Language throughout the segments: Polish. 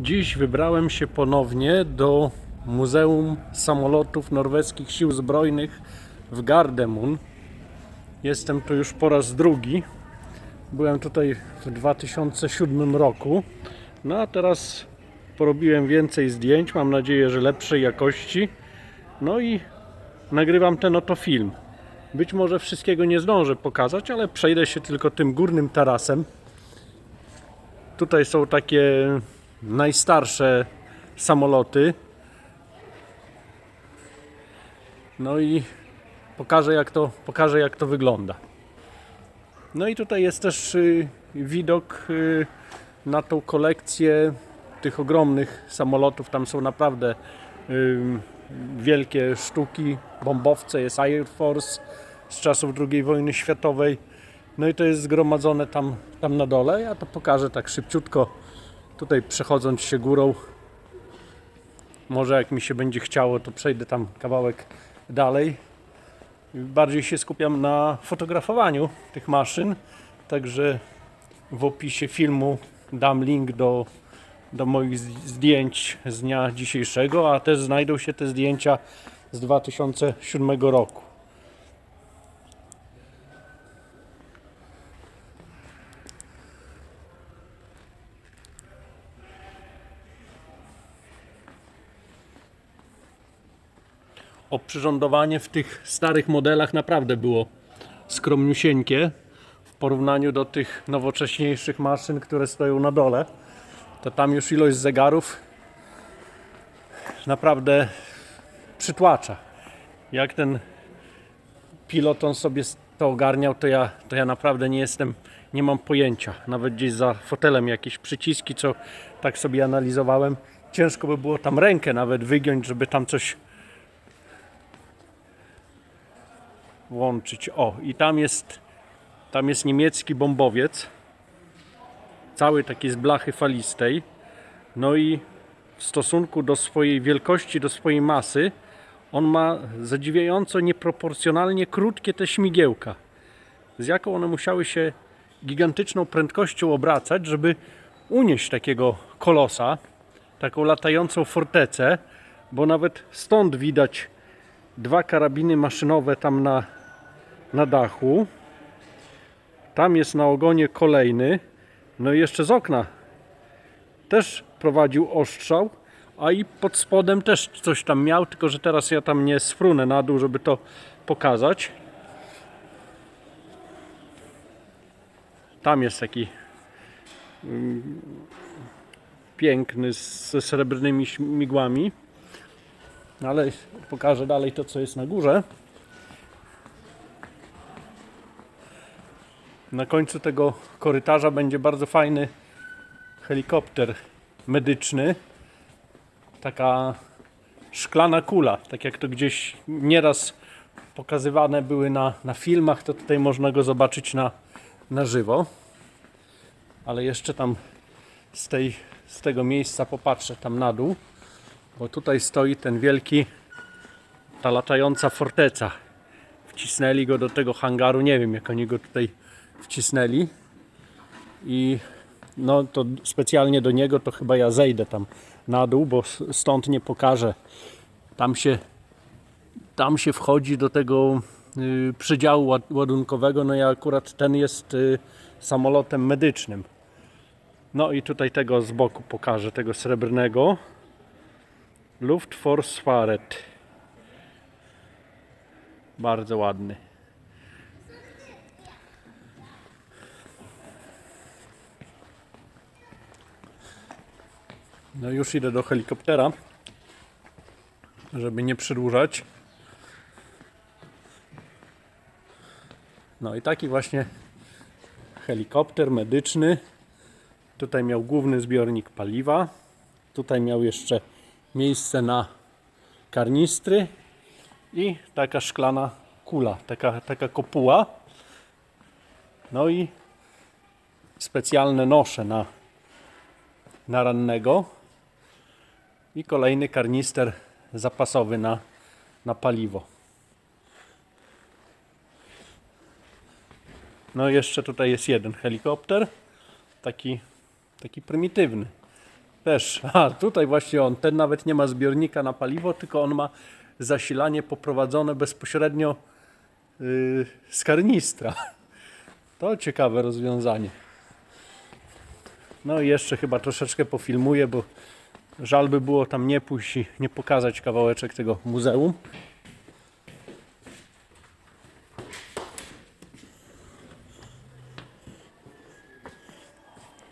Dziś wybrałem się ponownie do Muzeum Samolotów Norweskich Sił Zbrojnych w Gardermoen. Jestem tu już po raz drugi. Byłem tutaj w 2007 roku. No a teraz porobiłem więcej zdjęć, mam nadzieję, że lepszej jakości. No i nagrywam ten oto film. Być może wszystkiego nie zdążę pokazać, ale przejdę się tylko tym górnym tarasem. Tutaj są takie najstarsze samoloty. No i pokażę jak to, pokażę jak to wygląda. No i tutaj jest też y, widok y, na tą kolekcję tych ogromnych samolotów. Tam są naprawdę y, wielkie sztuki, bombowce, jest Air Force z czasów II wojny światowej. No i to jest zgromadzone tam, tam na dole. Ja to pokażę tak szybciutko, tutaj przechodząc się górą. Może jak mi się będzie chciało, to przejdę tam kawałek dalej. Bardziej się skupiam na fotografowaniu tych maszyn, także w opisie filmu dam link do, do moich zdjęć z dnia dzisiejszego, a też znajdą się te zdjęcia z 2007 roku. Oprzyrządowanie w tych starych modelach naprawdę było skromniusieńkie w porównaniu do tych nowocześniejszych maszyn, które stoją na dole. To tam już ilość zegarów naprawdę przytłacza. Jak ten pilot on sobie to ogarniał, to ja, to ja naprawdę nie jestem, nie mam pojęcia. Nawet gdzieś za fotelem jakieś przyciski, co tak sobie analizowałem. Ciężko by było tam rękę nawet wygiąć, żeby tam coś włączyć. O, i tam jest, tam jest niemiecki bombowiec. Cały taki z blachy falistej. No i w stosunku do swojej wielkości, do swojej masy, on ma zadziwiająco nieproporcjonalnie krótkie te śmigiełka. Z jaką one musiały się gigantyczną prędkością obracać, żeby unieść takiego kolosa, taką latającą fortecę, bo nawet stąd widać dwa karabiny maszynowe tam na, na dachu. Tam jest na ogonie kolejny. No i jeszcze z okna też prowadził ostrzał, a i pod spodem też coś tam miał, tylko że teraz ja tam nie sfrunę na dół, żeby to pokazać. Tam jest taki mm, piękny ze srebrnymi śmigłami. No ale pokażę dalej to, co jest na górze. Na końcu tego korytarza będzie bardzo fajny helikopter medyczny. Taka szklana kula, tak jak to gdzieś nieraz pokazywane były na, na filmach, to tutaj można go zobaczyć na, na żywo. Ale jeszcze tam z, tej, z tego miejsca popatrzę tam na dół bo tutaj stoi ten wielki, ta latająca forteca. Wcisnęli go do tego hangaru, nie wiem jak oni go tutaj wcisnęli. I no to specjalnie do niego to chyba ja zejdę tam na dół, bo stąd nie pokażę. Tam się, tam się wchodzi do tego y, ładunkowego, no i akurat ten jest y, samolotem medycznym. No i tutaj tego z boku pokażę, tego srebrnego. Luftforsvaret. Bardzo ładny. No już idę do helikoptera, żeby nie przedłużać. No i taki właśnie helikopter medyczny. Tutaj miał główny zbiornik paliwa. Tutaj miał jeszcze miejsce na karnistry i taka szklana kula, taka, taka kopuła. No i specjalne nosze na, na rannego i kolejny karnister zapasowy na, na paliwo. No jeszcze tutaj jest jeden helikopter, taki, taki prymitywny. też. A tutaj właśnie on, ten nawet nie ma zbiornika na paliwo, tylko on ma zasilanie poprowadzone bezpośrednio yy, z karnistra. To ciekawe rozwiązanie. No i jeszcze chyba troszeczkę pofilmuję, bo żal by było tam nie pójść i nie pokazać kawałeczek tego muzeum.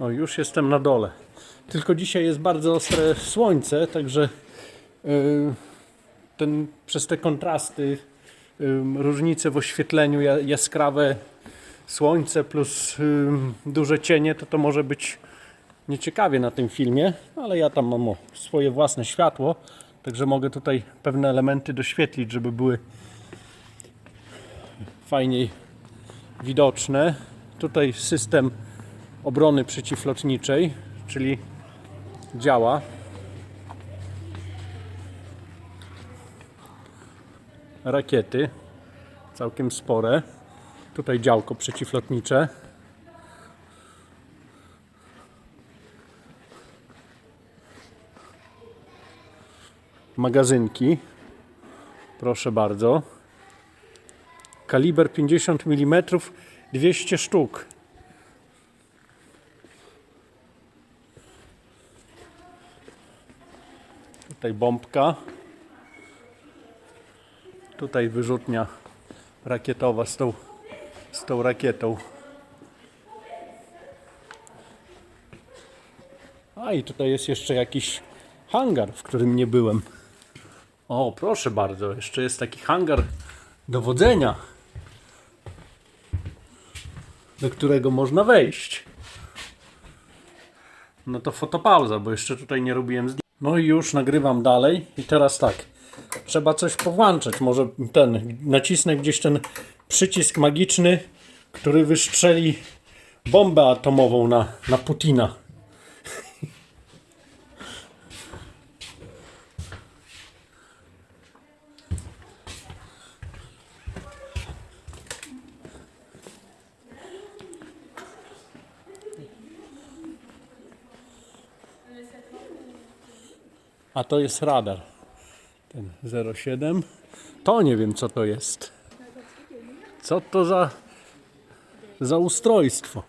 No już jestem na dole. Tylko dzisiaj jest bardzo ostre słońce, także yy, ten, przez te kontrasty, yy, różnice w oświetleniu, ja- jaskrawe słońce plus ym, duże cienie, to to może być nieciekawie na tym filmie, ale ja tam mam swoje własne światło, także mogę tutaj pewne elementy doświetlić, żeby były fajniej widoczne. Tutaj system obrony przeciwlotniczej, czyli działa. Rakiety, całkiem spore. Tutaj działko przeciwlotnicze. Magazynki. Proszę bardzo. Kaliber 50 mm, 200 sztuk. Tutaj bombka. Tutaj wyrzutnia rakietowa z tą, z tą rakietą. A i tutaj jest jeszcze jakiś hangar, w którym nie byłem. O, proszę bardzo, jeszcze jest taki hangar dowodzenia, do którego można wejść. No to fotopauza, bo jeszcze tutaj nie robiłem zdjęć. No i już nagrywam dalej i teraz tak. Trzeba coś powłączać. Może ten, nacisnę gdzieś ten przycisk magiczny, który wystrzeli bombę atomową na, na Putina. A to jest radar. Ten 07. To nie wiem co to jest. Co to za, za ustrojstwo.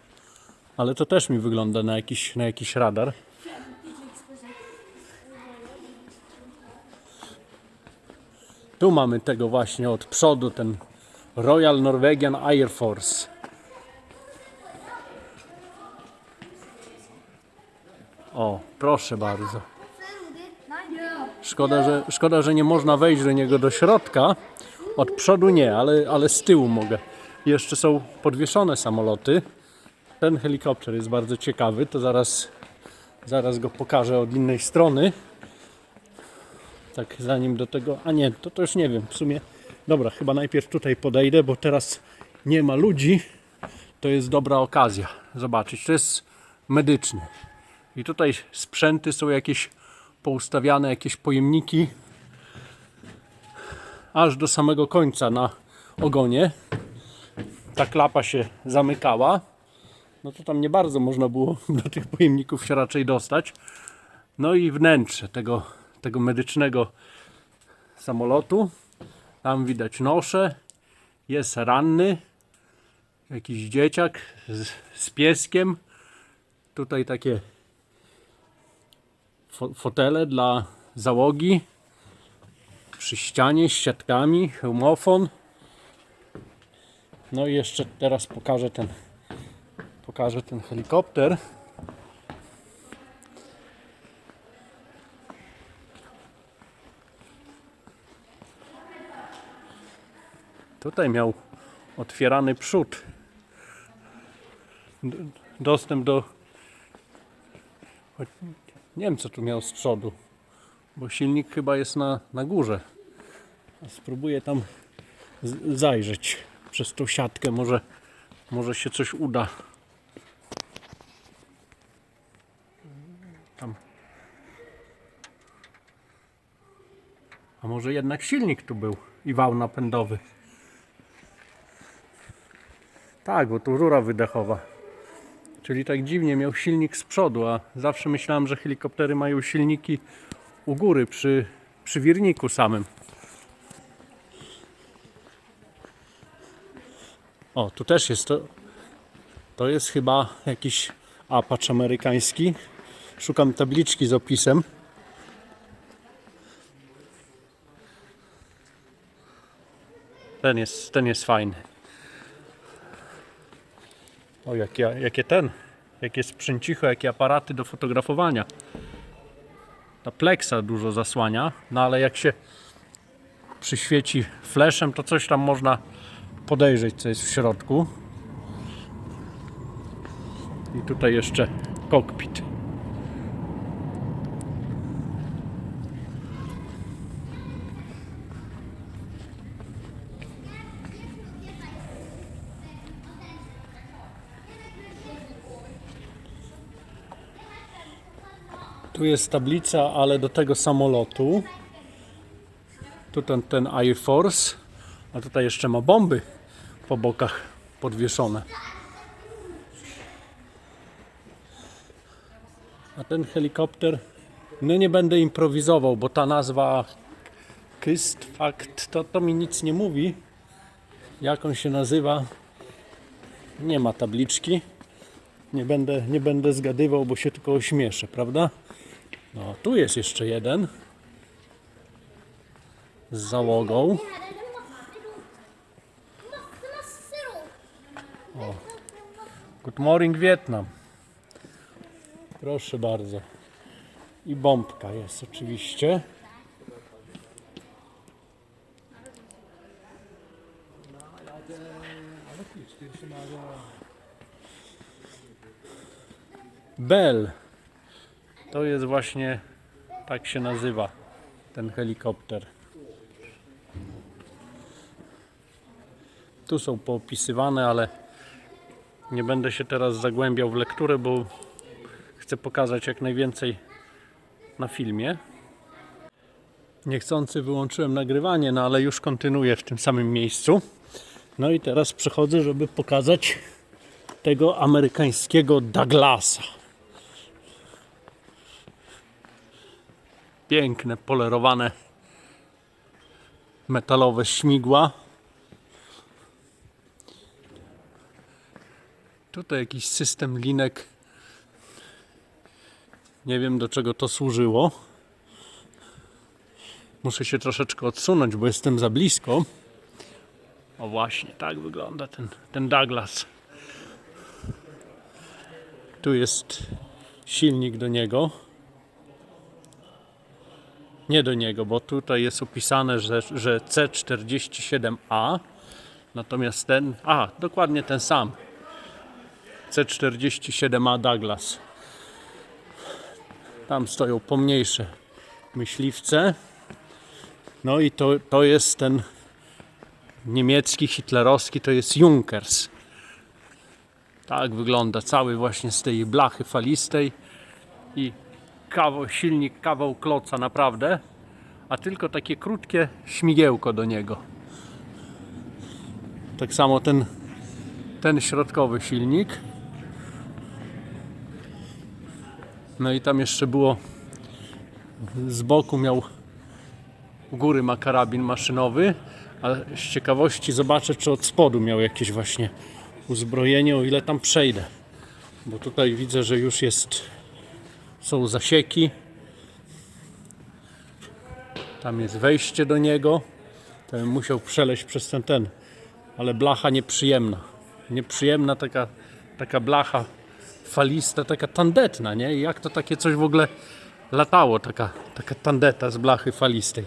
Ale to też mi wygląda na jakiś, na jakiś radar. Tu mamy tego właśnie od przodu, ten Royal Norwegian Air Force. O, proszę bardzo. Szkoda, że, szkoda, że nie można wejść do niego do środka. Od przodu nie, ale, ale z tyłu mogę. Jeszcze są podwieszone samoloty. Ten helikopter jest bardzo ciekawy, to zaraz, zaraz go pokażę od innej strony. Tak, zanim do tego. A nie, to, to już nie wiem. W sumie. Dobra, chyba najpierw tutaj podejdę, bo teraz nie ma ludzi. To jest dobra okazja zobaczyć. To jest medyczny. I tutaj sprzęty są jakieś poustawiane, jakieś pojemniki aż do samego końca na ogonie. Ta klapa się zamykała. No to tam nie bardzo można było do tych pojemników się raczej dostać. No i wnętrze tego, tego medycznego samolotu. Tam widać nosze. Jest ranny. Jakiś dzieciak z, z pieskiem. Tutaj takie fotele dla załogi przy ścianie z siatkami, hełmofon. No i jeszcze teraz pokażę ten pokażę ten helikopter. Tutaj miał otwierany przód. Dostęp do nie wiem co tu miał z przodu, bo silnik chyba jest na, na górze. Spróbuję tam zajrzeć przez tą siatkę, może, może się coś uda. Tam. A może jednak silnik tu był i wał napędowy. Tak, bo tu rura wydechowa. Czyli tak dziwnie miał silnik z przodu, a zawsze myślałem, że helikoptery mają silniki u góry przy, przy wirniku samym. O, tu też jest to. To jest chyba jakiś Apache amerykański. Szukam tabliczki z opisem. Ten jest, ten jest fajny. O, jakie, jakie ten, jakie sprzęcicho, jakie aparaty do fotografowania. Ta pleksa dużo zasłania, no ale jak się przyświeci flashem, to coś tam można podejrzeć, co jest w środku. I tutaj jeszcze kokpit. Tu jest tablica, ale do tego samolotu. Tu ten, ten Air Force, a tutaj jeszcze ma bomby po bokach podwieszone. A ten helikopter, no nie będę improwizował, bo ta nazwa Kystfakt to, to mi nic nie mówi. Jak on się nazywa? Nie ma tabliczki. Nie będę, nie będę zgadywał, bo się tylko ośmieszę, prawda? No, tu jest jeszcze jeden z załogą. Good morning Vietnam. Proszę bardzo. I bombka jest oczywiście. Bell. To jest właśnie, tak się nazywa ten helikopter. Tu są poopisywane, ale nie będę się teraz zagłębiał w lekturę, bo chcę pokazać jak najwięcej na filmie. Niechcący wyłączyłem nagrywanie, no ale już kontynuuję w tym samym miejscu. No i teraz przechodzę, żeby pokazać tego amerykańskiego Douglasa. Piękne, polerowane metalowe śmigła. Tutaj jakiś system linek. Nie wiem do czego to służyło. Muszę się troszeczkę odsunąć, bo jestem za blisko. O właśnie, tak wygląda ten, ten Douglas. Tu jest silnik do niego. Nie do niego, bo tutaj jest opisane, że, że C47A. Natomiast ten, a dokładnie ten sam. C47A Douglas. Tam stoją pomniejsze myśliwce. No i to, to jest ten niemiecki, hitlerowski, to jest Junkers. Tak wygląda cały właśnie z tej blachy falistej i kawał, silnik kawał kloca naprawdę, a tylko takie krótkie śmigiełko do niego. Tak samo ten, ten środkowy silnik. No i tam jeszcze było z boku miał u góry ma karabin maszynowy, a z ciekawości zobaczę, czy od spodu miał jakieś właśnie uzbrojenie, o ile tam przejdę. Bo tutaj widzę, że już jest są zasieki. Tam jest wejście do niego. Bym musiał przeleźć przez ten ten. Ale blacha nieprzyjemna. Nieprzyjemna taka, taka blacha falista, taka tandetna, nie? I jak to takie coś w ogóle latało, taka, taka tandeta z blachy falistej.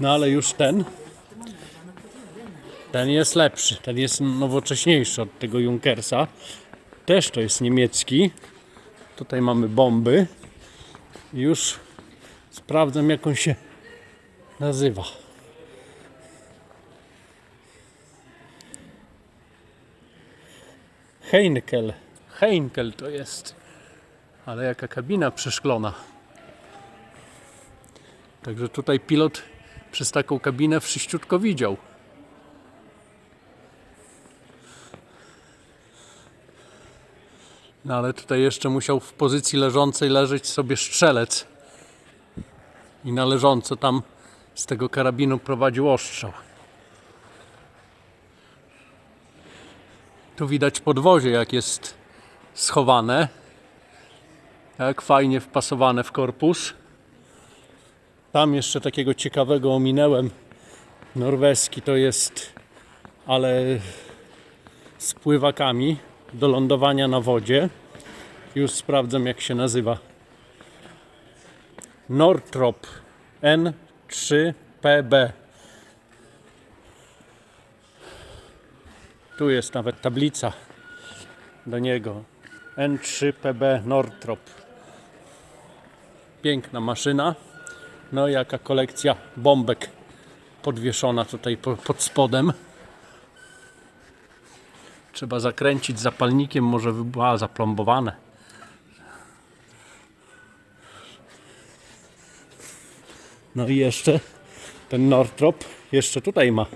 No ale już ten, ten jest lepszy, ten jest nowocześniejszy od tego Junkersa. Też to jest niemiecki. Tutaj mamy bomby. Już sprawdzam jak on się nazywa. Heinkel. Heinkel to jest. Ale jaka kabina przeszklona. Także tutaj pilot przez taką kabinę wszyściutko widział. No ale tutaj jeszcze musiał w pozycji leżącej leżeć sobie strzelec. I na leżąco tam z tego karabinu prowadził ostrzał. Tu widać podwozie, jak jest schowane. Jak fajnie wpasowane w korpus. Tam jeszcze takiego ciekawego ominęłem. Norweski to jest, ale z pływakami do lądowania na wodzie. Już sprawdzam jak się nazywa. Northrop N3PB. Tu jest nawet tablica do niego. N3PB Northrop. Piękna maszyna. No jaka kolekcja bombek podwieszona tutaj po, pod spodem. Trzeba zakręcić zapalnikiem, może by była zaplombowane. No i jeszcze ten Northrop jeszcze tutaj ma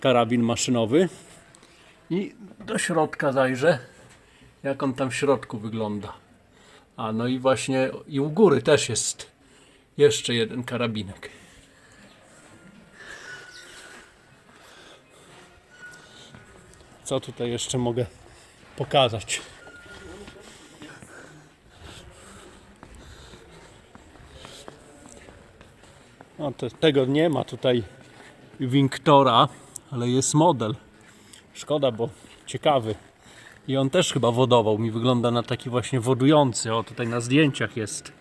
karabin maszynowy. I do środka zajrzę, jak on tam w środku wygląda. A no i właśnie i u góry też jest jeszcze jeden karabinek. Co tutaj jeszcze mogę pokazać? No to, tego nie ma tutaj Winktora, ale jest model. Szkoda, bo ciekawy. I on też chyba wodował. Mi wygląda na taki właśnie wodujący. O, tutaj na zdjęciach jest.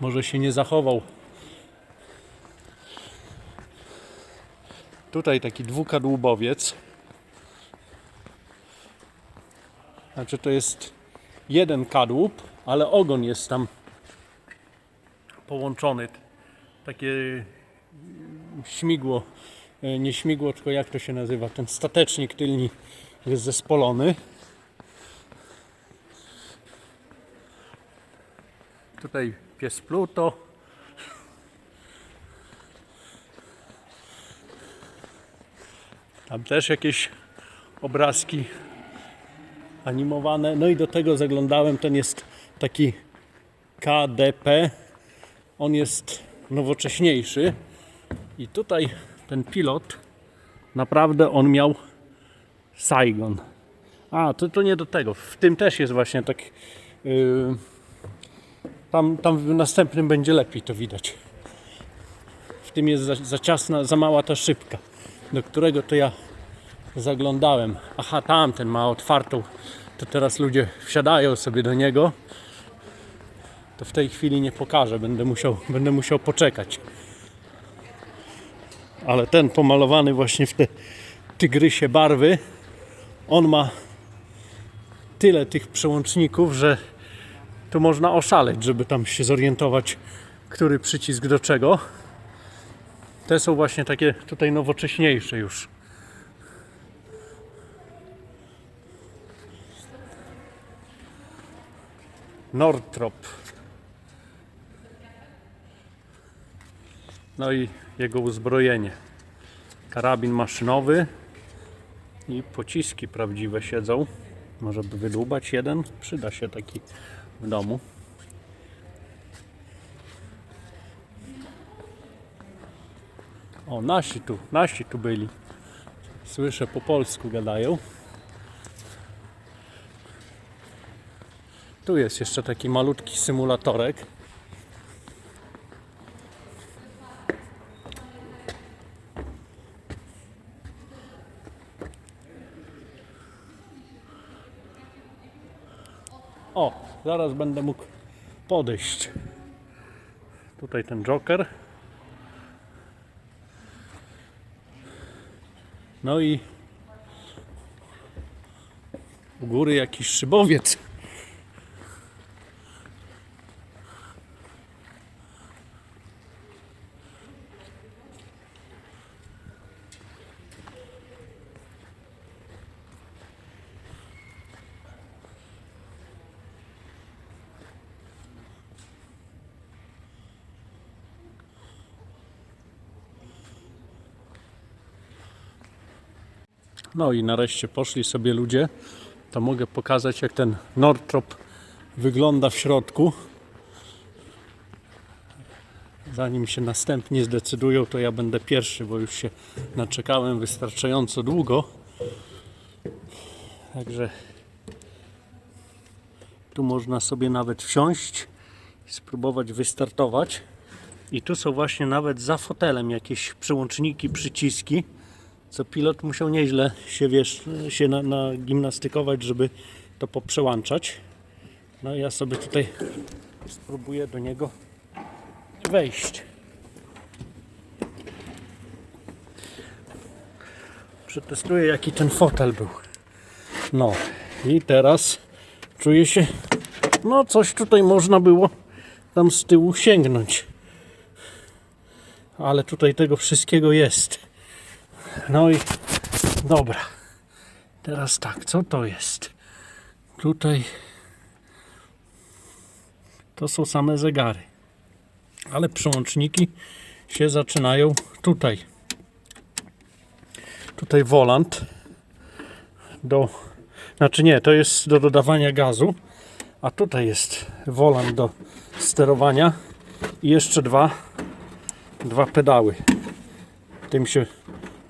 Może się nie zachował. Tutaj taki dwukadłubowiec. Znaczy to jest jeden kadłub, ale ogon jest tam połączony. Takie śmigło, e, nie śmigło, tylko jak to się nazywa, ten statecznik tylni jest zespolony. Tutaj pies Pluto. Tam też jakieś obrazki animowane. No i do tego zaglądałem, ten jest taki KDP. On jest nowocześniejszy. I tutaj ten pilot, naprawdę on miał Saigon. A, to, to nie do tego. W tym też jest właśnie tak. Yy, tam, tam w następnym będzie lepiej to widać. W tym jest za, za ciasna, za mała ta szybka, do którego to ja zaglądałem. Aha, tamten ma otwartą. To teraz ludzie wsiadają sobie do niego. To w tej chwili nie pokażę, będę musiał, będę musiał poczekać. Ale ten pomalowany właśnie w te tygrysie barwy, on ma tyle tych przełączników, że tu można oszaleć, żeby tam się zorientować, który przycisk do czego. Te są właśnie takie tutaj nowocześniejsze już. Northrop. No i jego uzbrojenie. Karabin maszynowy i pociski prawdziwe siedzą. Może by wydłubać jeden? Przyda się taki w domu. O, nasi tu, nasi tu byli. Słyszę po polsku gadają. Tu jest jeszcze taki malutki symulatorek. O, zaraz będę mógł podejść. Tutaj ten Joker. No i u góry jakiś szybowiec. No i nareszcie poszli sobie ludzie to mogę pokazać jak ten Northrop wygląda w środku. Zanim się następnie zdecydują, to ja będę pierwszy, bo już się naczekałem wystarczająco długo. Także tu można sobie nawet wsiąść i spróbować wystartować. I tu są właśnie nawet za fotelem jakieś przełączniki, przyciski, co pilot musiał nieźle się, wiesz, się na, na gimnastykować, żeby to poprzełączać. No ja sobie tutaj spróbuję do niego wejść. Przetestuję jaki ten fotel był. No i teraz czuję się, no coś tutaj można było tam z tyłu sięgnąć. Ale tutaj tego wszystkiego jest. No i dobra. Teraz tak, co to jest? Tutaj to są same zegary. Ale przełączniki się zaczynają tutaj. Tutaj wolant do znaczy nie, to jest do dodawania gazu, a tutaj jest wolant do sterowania i jeszcze dwa dwa pedały. Tym się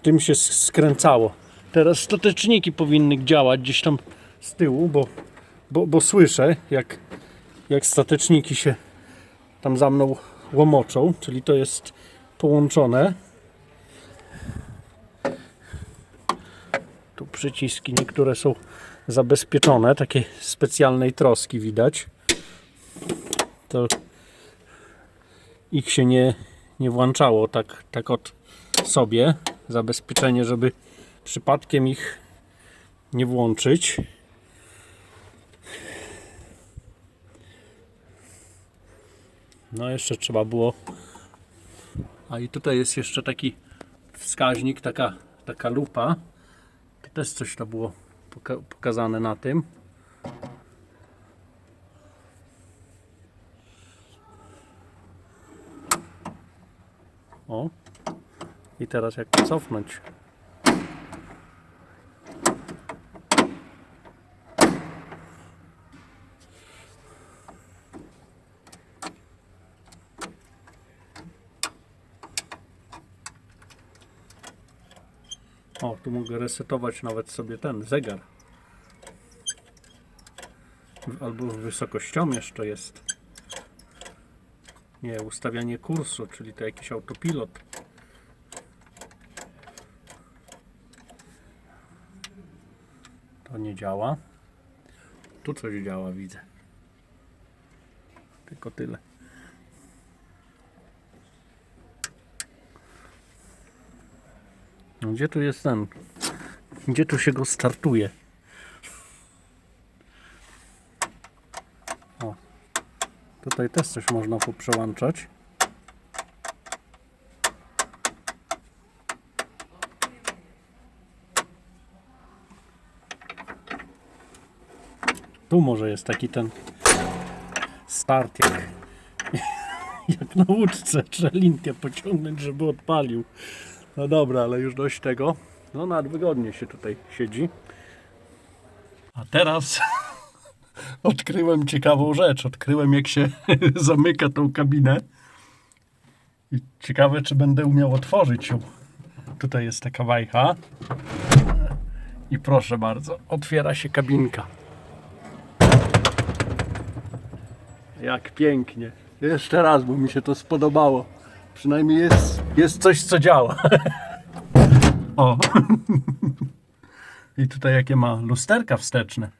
tym się skręcało. Teraz stateczniki powinny działać gdzieś tam z tyłu, bo, bo, bo słyszę jak, jak stateczniki się tam za mną łomoczą, czyli to jest połączone. Tu przyciski niektóre są zabezpieczone, takiej specjalnej troski widać. To ich się nie, nie włączało tak, tak od sobie. Zabezpieczenie, żeby przypadkiem ich nie włączyć. No jeszcze trzeba było. A i tutaj jest jeszcze taki wskaźnik, taka, taka lupa. To też coś to było poka- pokazane na tym. O. I teraz jak cofnąć? O, tu mogę resetować nawet sobie ten zegar. Albo wysokością jeszcze jest. Nie, ustawianie kursu, czyli to jakiś autopilot. To nie działa. Tu coś działa, widzę. Tylko tyle. No Gdzie tu jest ten? Gdzie tu się go startuje? O. Tutaj też coś można poprzełączać. Tu może jest taki ten start jak, jak na łódce. Trzeba linkę pociągnąć, żeby odpalił. No dobra, ale już dość tego. No nawet wygodnie się tutaj siedzi. A teraz odkryłem ciekawą rzecz. Odkryłem jak się zamyka tą kabinę. I ciekawe czy będę umiał otworzyć ją. Tutaj jest taka wajcha. I proszę bardzo, otwiera się kabinka. Jak pięknie. Jeszcze raz, bo mi się to spodobało. Przynajmniej jest, jest coś, co działa. O. I tutaj jakie ma lusterka wsteczne.